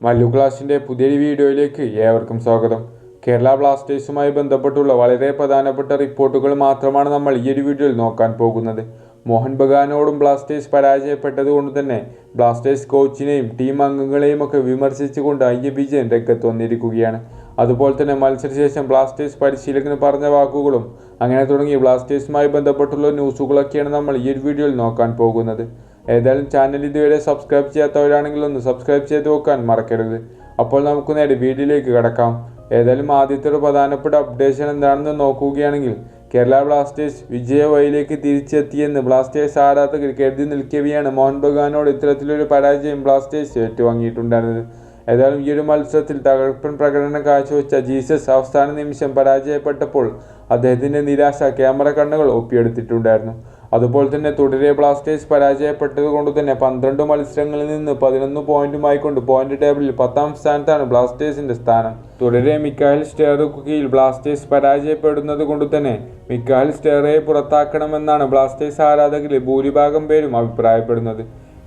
മല്ലു ക്ലാസിന്റെ പുതിയൊരു വീഡിയോയിലേക്ക് ഏവർക്കും സ്വാഗതം. കേരള ബ്ലാസ്റ്റേഴ്സുമായി ബന്ധപ്പെട്ടുള്ള വളരെ പ്രധാനപ്പെട്ട റിപ്പോർട്ടുകൾ മാത്രമാണ് നമ്മൾ ഈ ഒരു വീഡിയോയിൽ നോക്കാൻ പോകുന്നത്. മോഹൻ ബഗാനോടും ബ്ലാസ്റ്റേഴ്സ് പരാജയപ്പെട്ടത് കൊണ്ട് തന്നെ ബ്ലാസ്റ്റേഴ്സ് കോച്ചിനെയും ടീം അംഗങ്ങളെയും ഒക്കെ വിമർശിച്ചുകൊണ്ട് എ വിജയൻ രംഗത്ത് വന്നിരിക്കുകയാണ്. അതുപോലെ തന്നെ മത്സരശേഷം ബ്ലാസ്റ്റേഴ്സ് പരിശീലകന് പറഞ്ഞ വാക്കുകളും അങ്ങനെ തുടങ്ങി ബ്ലാസ്റ്റേഴ്സുമായി ബന്ധപ്പെട്ടുള്ള ന്യൂസുകളൊക്കെയാണ് നമ്മൾ ഈ ഒരു വീഡിയോയിൽ നോക്കാൻ പോകുന്നത്. ഏതായാലും ചാനൽ ഇതുവരെ സബ്സ്ക്രൈബ് ചെയ്യാത്തവരാണെങ്കിൽ ഒന്ന് സബ്സ്ക്രൈബ് ചെയ്ത് നോക്കാൻ മറക്കരുത്. അപ്പോൾ നമുക്ക് നേരെ വീഡിയോയിലേക്ക് കിടക്കാം. ഏതായാലും ആദ്യത്തെ ഒരു പ്രധാനപ്പെട്ട അപ്ഡേഷൻ എന്താണെന്ന് നോക്കുകയാണെങ്കിൽ കേരള ബ്ലാസ്റ്റേഴ്സ് വിജയ വഴിയിലേക്ക് തിരിച്ചെത്തിയെന്ന് ബ്ലാസ്റ്റേഴ്സ് ആരാധകർ കരുതി നിൽക്കവെയാണ് മോഹൻ ബഗാനോട് ഇത്തരത്തിലൊരു പരാജയം ബ്ലാസ്റ്റേഴ്സ് ഏറ്റുവാങ്ങിയിട്ടുണ്ടായിരുന്നത്. ഏതായാലും ഈ ഒരു മത്സരത്തിൽ തകർപ്പൻ പ്രകടനം കാഴ്ചവെച്ച ജീസസ് അവസാന നിമിഷം പരാജയപ്പെട്ടപ്പോൾ അദ്ദേഹത്തിന്റെ നിരാശ ക്യാമറ കണ്ണുകൾ ഒപ്പിയെടുത്തിട്ടുണ്ടായിരുന്നു. അതുപോലെ തന്നെ തുടരെ ബ്ലാസ്റ്റേഴ്സ് പരാജയപ്പെട്ടത് കൊണ്ട് തന്നെ പന്ത്രണ്ട് മത്സരങ്ങളിൽ നിന്ന് പതിനൊന്ന് പോയിന്റുമായി കൊണ്ട് പോയിന്റ് ടേബിളിൽ പത്താം സ്ഥാനത്താണ് ബ്ലാസ്റ്റേഴ്സിന്റെ സ്ഥാനം. തുടരെ മിക്കായൽ സ്റ്റേറുക്ക് ബ്ലാസ്റ്റേഴ്സ് പരാജയപ്പെടുന്നത് കൊണ്ട് തന്നെ മിക്കായൽ സ്റ്റേറയെ പുറത്താക്കണമെന്നാണ് ബ്ലാസ്റ്റേഴ്സ് ആരാധകരിൽ ഭൂരിഭാഗം പേരും അഭിപ്രായപ്പെടുന്നത്.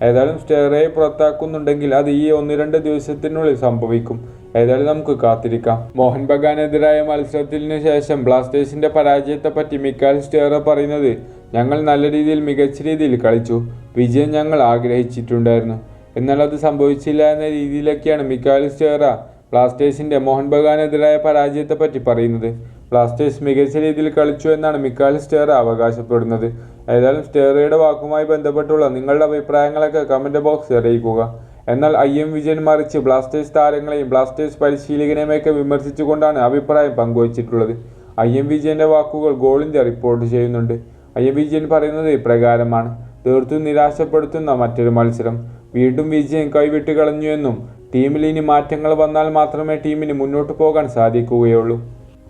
ഏതായാലും സ്റ്റേറയെ പുറത്താക്കുന്നുണ്ടെങ്കിൽ അത് ഈ ഒന്ന് രണ്ട് ദിവസത്തിനുള്ളിൽ സംഭവിക്കും. ഏതായാലും നമുക്ക് കാത്തിരിക്കാം. മോഹൻ ബഗാനെതിരായ മത്സരത്തിന് ശേഷം ബ്ലാസ്റ്റേഴ്സിന്റെ പരാജയത്തെപ്പറ്റി മിക്കാൽ സ്റ്റേറ പറയുന്നത് ഞങ്ങൾ നല്ല രീതിയിൽ മികച്ച രീതിയിൽ കളിച്ചു. വിജയം ഞങ്ങൾ ആഗ്രഹിച്ചിട്ടുണ്ടായിരുന്നു. എന്നാൽ അത് സംഭവിച്ചില്ല എന്ന രീതിയിലൊക്കെയാണ് മിക്കാൽ സ്റ്റേറ ബ്ലാസ്റ്റേഴ്സിന്റെ മോഹൻ ബഗാനെതിരായ പരാജയത്തെപ്പറ്റി പറയുന്നത്. ബ്ലാസ്റ്റേഴ്സ് മികച്ച രീതിയിൽ കളിച്ചു എന്നാണ് മിക്കാൽ അവകാശപ്പെടുന്നത്. ഏതായാലും സ്റ്റേറയുടെ വാക്കുമായി ബന്ധപ്പെട്ടുള്ള നിങ്ങളുടെ അഭിപ്രായങ്ങളൊക്കെ കമന്റ് ബോക്സിൽ അറിയിക്കുക. എന്നാൽ ഐ എം വിജയൻ മറിച്ച് ബ്ലാസ്റ്റേഴ്സ് താരങ്ങളെയും ബ്ലാസ്റ്റേഴ്സ് പരിശീലകനെയുമൊക്കെ വിമർശിച്ചുകൊണ്ടാണ് അഭിപ്രായം പങ്കുവച്ചിട്ടുള്ളത്. ഐ എം വിജയന്റെ വാക്കുകൾ ഗോളിന്റെ റിപ്പോർട്ട് ചെയ്യുന്നുണ്ട്. എം വിജയൻ പറയുന്നത് ഇപ്രകാരമാണ്. തീർത്തും നിരാശപ്പെടുത്തുന്ന മറ്റൊരു മത്സരം. വീണ്ടും വിജയം കൈവിട്ട് കളഞ്ഞു എന്നും ടീമിൽ ഇനി മാറ്റങ്ങൾ വന്നാൽ മാത്രമേ ടീമിന് മുന്നോട്ട് പോകാൻ സാധിക്കുകയുള്ളൂ.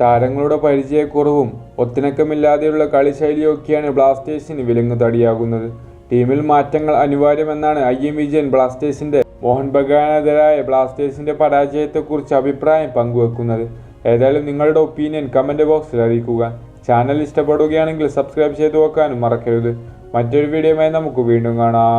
താരങ്ങളുടെ പരിചയക്കുറവും ഒത്തിണക്കമില്ലാതെയുള്ള കളിശൈലിയൊക്കെയാണ് ബ്ലാസ്റ്റേഴ്സിന് വിലങ്ങു തടിയാകുന്നത് ടീമിൽ മാറ്റങ്ങൾ അനിവാര്യമെന്നാണ് ഐ എം വിജയൻ ബ്ലാസ്റ്റേഴ്സിന്റെ മോഹൻ ബഗാനെതിരായ ബ്ലാസ്റ്റേഴ്സിന്റെ പരാജയത്തെക്കുറിച്ച് അഭിപ്രായം പങ്കുവെക്കുന്നത്. ഏതായാലും നിങ്ങളുടെ ഒപ്പീനിയൻ കമന്റ് ബോക്സിൽ അറിയിക്കുക. ചാനൽ ഇഷ്ടപ്പെടുകയാണെങ്കിൽ സബ്സ്ക്രൈബ് ചെയ്തു വെക്കാനും മറക്കരുത്. മറ്റൊരു വീഡിയോയുമായി നമുക്ക് വീണ്ടും കാണാം.